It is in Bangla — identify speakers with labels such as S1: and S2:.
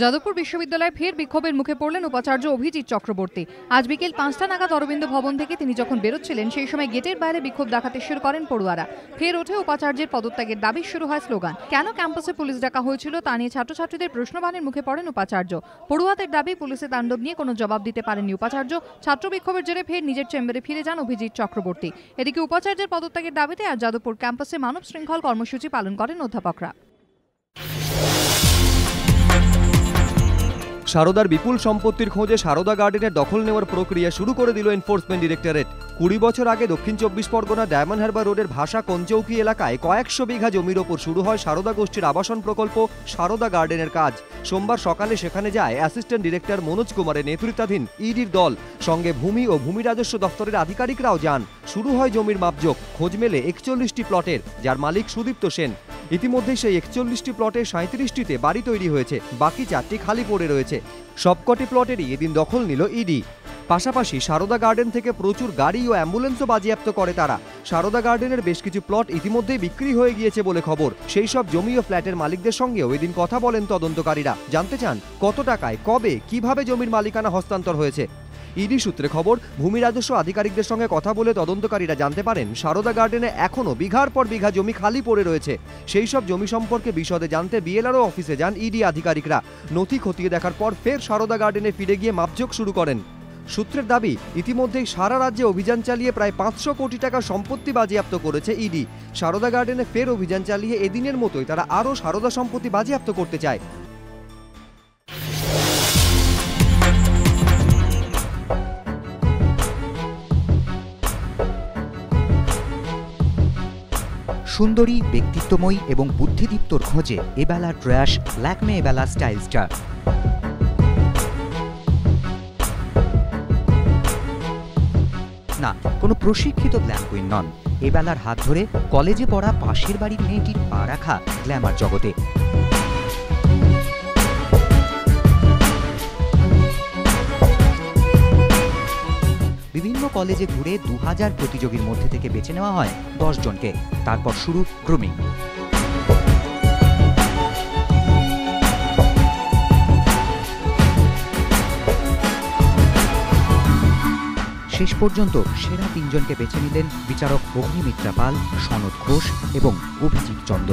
S1: যাদবপুর বিশ্ববিদ্যালয়ে ফের বিক্ষোভের মুখে পড়লেন উপাচার্য অভিজিৎ চক্রবর্তী। আজ বিকেল পাঁচটা নাগাদ অরবিন্দ ভবন থেকে তিনি যখন বেরোচ্ছিলেন, সেই সময় গেটের বাইরে বিক্ষোভ দেখাতে শুরু করেন পড়ুয়ারা। ফের ওঠে উপাচার্যের পদত্যাগের দাবি, শুরু হয় স্লোগান। কেন ক্যাম্পাসে পুলিশ ডাকা হয়েছিল তা নিয়ে ছাত্রছাত্রীদের প্রশ্নবাণের মুখে পড়েন উপাচার্য। পড়ুয়াদের দাবি পুলিশের তাণ্ডব নিয়ে কোনো জবাব দিতে পারেননি উপাচার্য। ছাত্র বিক্ষোভের জেরে ফের নিজের চেম্বারে ফিরে যান অভিজিৎ চক্রবর্তী। এদিকে উপাচার্যের পদত্যাগের দাবিতে আজ যাদবপুর ক্যাম্পাসে মানব শৃঙ্খল কর্মসূচি পালন করেন অধ্যাপকরা।
S2: সারদার বিপুল সম্পত্তির খোঁজে সারদা গার্ডেনের দখল নেওয়ার প্রক্রিয়া শুরু করে দিল এনফোর্সমেন্ট ডিরেক্টরেট। কুড়ি বছর আগে দক্ষিণ চব্বিশ পরগনা ডায়মন্ড হারবার রোডের ভাষা কঞ্চৌকি এলাকায় কয়েকশো বিঘা জমির ওপর শুরু হয় সারদা গোষ্ঠীর আবাসন প্রকল্প, সারদা গার্ডেনের কাজ। সোমবার সকালে সেখানে যায় অ্যাসিস্ট্যান্ট ডিরেক্টর মনোজ কুমারের নেতৃত্বাধীন ইডির দল। সঙ্গে ভূমি ও ভূমি রাজস্ব দপ্তরের আধিকারিকরাও যান। শুরু হয় জমির মাপজোক। খোঁজ মেলে একচল্লিশটি প্লটের, যার মালিক সুদীপ্ত সেন। ইতিমধ্যে সেই একচল্লিশটি প্লটে সাঁত্রিশটিতে বাড়ি তৈরি হয়েছে, বাকি চারটি খালি পড়ে রয়েছে। সবকটি প্লটেরই এদিন দখল নিল ইডি। পাশাপাশি সারদা গার্ডেন থেকে প্রচুর গাড়ি ও অ্যাম্বুলেন্সও বাজেয়াপ্ত করে তারা। সারদা গার্ডেনের বেশ কিছু প্লট ইতিমধ্যেই বিক্রি হয়ে গিয়েছে বলে খবর। সেই সব জমি ও ফ্ল্যাটের মালিকদের সঙ্গেও এদিন কথা বলেন তদন্তকারীরা। জানতে চান, কত টাকায়, কবে, কীভাবে জমির মালিকানা হস্তান্তর হয়েছে? ইডি সূত্রে খবর ভূমি রাজস্ব আধিকারিকদের সঙ্গে কথা বলে তদন্তকারীরা জানতে পারেন, সারদা গার্ডেনে এখনও বিঘার পর বিঘা জমি খালি পড়ে রয়েছে। সেই সব জমি সম্পর্কে বিশদে জানতে বিএলআরও অফিসে যান ইডি আধিকারিকরা। নথি খতিয়ে দেখার পর ফের সারদা গার্ডেনে ফিরে গিয়ে মাপজোক শুরু করেন। সূত্রের দাবি, ইতিমধ্যেই সারা রাজ্যে অভিযান চালিয়ে প্রায় পাঁচশো কোটি টাকা সম্পত্তি বাজেয়াপ্ত করেছে ইডি। সারদা গার্ডেনে ফের অভিযান চালিয়ে এদিনের মতোই তারা আরও সারদা সম্পত্তি বাজেয়াপ্ত করতে চায়।
S3: সুন্দরী, ব্যক্তিত্বময়ী এবং বুদ্ধিদীপ্তর খোঁজে এবেলা ট্র্যাশ ল্যাকমে এবেলা স্টাইল স্টার। না, কোনো প্রশিক্ষিত গ্ল্যাম কুইন নন। এবেলার হাত ধরে কলেজে পড়া পাশের বাড়ির মেয়েটির পা রাখা গ্ল্যামার জগতে। কলেজে ঘুরে দু হাজার প্রতিযোগীর মধ্যে থেকে বেছে নেওয়া হয় দশ জনকে তারপর শুরু গ্রুমিং শেষ পর্যন্ত সেরা তিনজনকে বেছে নিলেন বিচারক অগ্নিমিত্রা পাল, সনদ ঘোষ এবং অভিজিৎ চন্দ।